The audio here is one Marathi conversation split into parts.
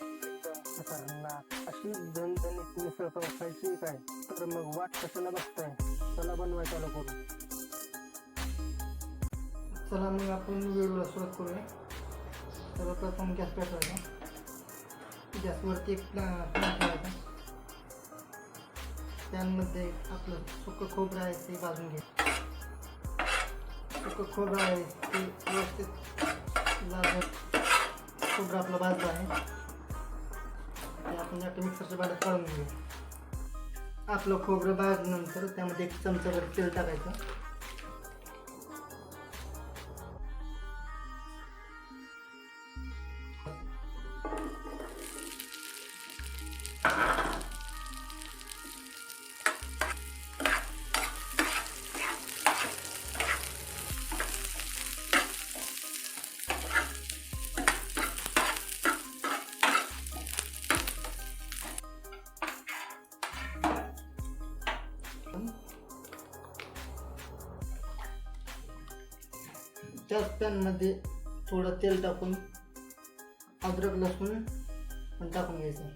खतरनाक अशी झणझणीत मिसळ पाव खायची काय तर मग वाट कशाला बघताय चला बनवाय चालू करू चला मग आपण वेळेला सुरुवात करूया सर्वप्रथम गॅस पेटवायचा गॅसवरती एक पॅन ठेवायचा. पॅनमध्ये आपलं सुकं खोबरं आहे ते भाजून घे सुकं खोबरं आहे ते व्यवस्थित लाल खोबरं आपलं भाजलं आहे. ते आपण आता मिक्सरच्या भांड्यात काढून घेऊ आपलं खोबरं भाजल्यानंतर त्यामध्ये एक चमचाभर तेल टाकायचं. त्याच पॅनमध्ये थोडं तेल टाकून अद्रक लसूण पण टाकून घ्यायचं.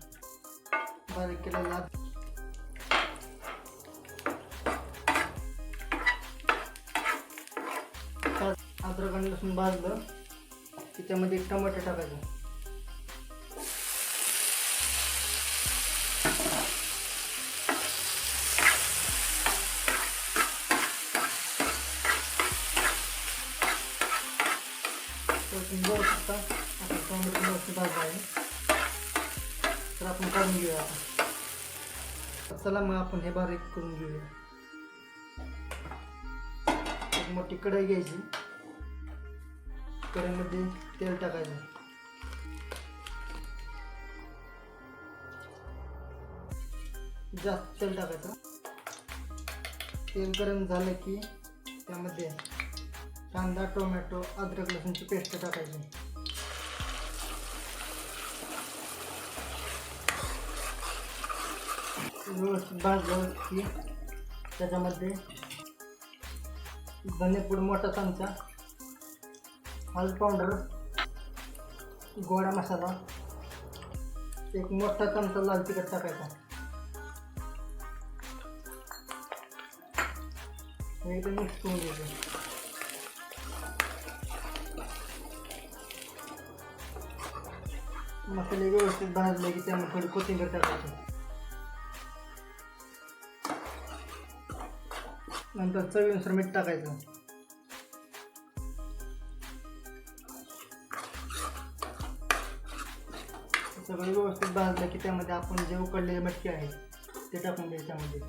बारीक केलेला त्यात अद्रक आणि लसूण भाजलं की त्यामध्ये एक टाकायचं. तर तुम्ही आता टोमॅटो व्यवस्थित भाजला आहे तर आपण काढून घेऊया आता चला मग आपण हे बारीक करून घेऊया एक मोठी कढाई घ्यायची कढईमध्ये तेल टाकायचं जास्त तेल टाकायचं तेल गरम झालं की त्यामध्ये कांदा टोमॅटो अद्रक लसूणची पेस्ट टाकायची. व्यवस्थित भाजलं की त्याच्यामध्ये धनेपूड मोठा चमचा हळद पावडर गोडा मसाला एक मोठा चमचा लाल तिखट टाकायचा. हे मिक्स करून घ्यायचं. मसाले व्यवस्थित भाजले की त्यामध्ये थोडी कोथिंबीर टाकायची. नंतर चवीनुसार मीठ टाकायचं. सगळं व्यवस्थित भाजलं की त्यामध्ये आपण जे उकडलेले मटकी आहेत ते टाकून द्यायच्यामध्ये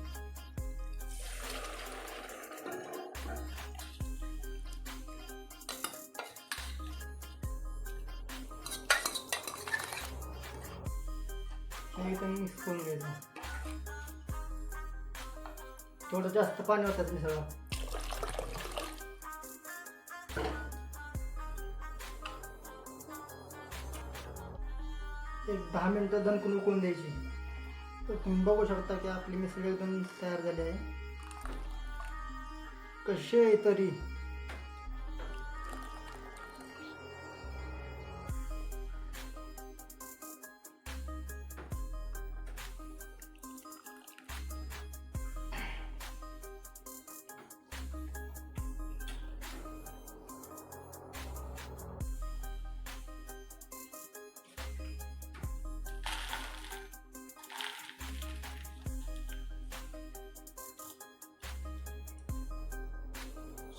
आणि हे एकदम मिक्स करून घ्यायचं. थोडं जास्त पाणी होतात मी सगळं. एक दहा मिनटं दणकून उकळून द्यायची. तर तुम्ही बघू शकता की आपली मिसळ एकदम तयार झाली आहे. कशी आहे तरी.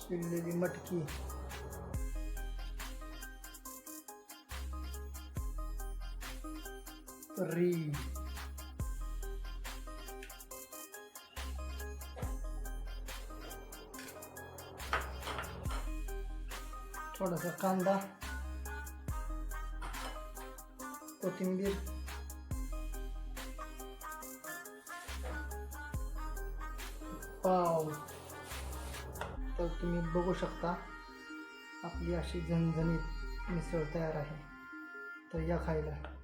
शिजलेली मटकी तर्री थोडासा कांदा कोथिंबीर पाव तर तुम्ही बघू शकता आपली अशी झणझणीत मिसळ तयार आहे. तर या खायला.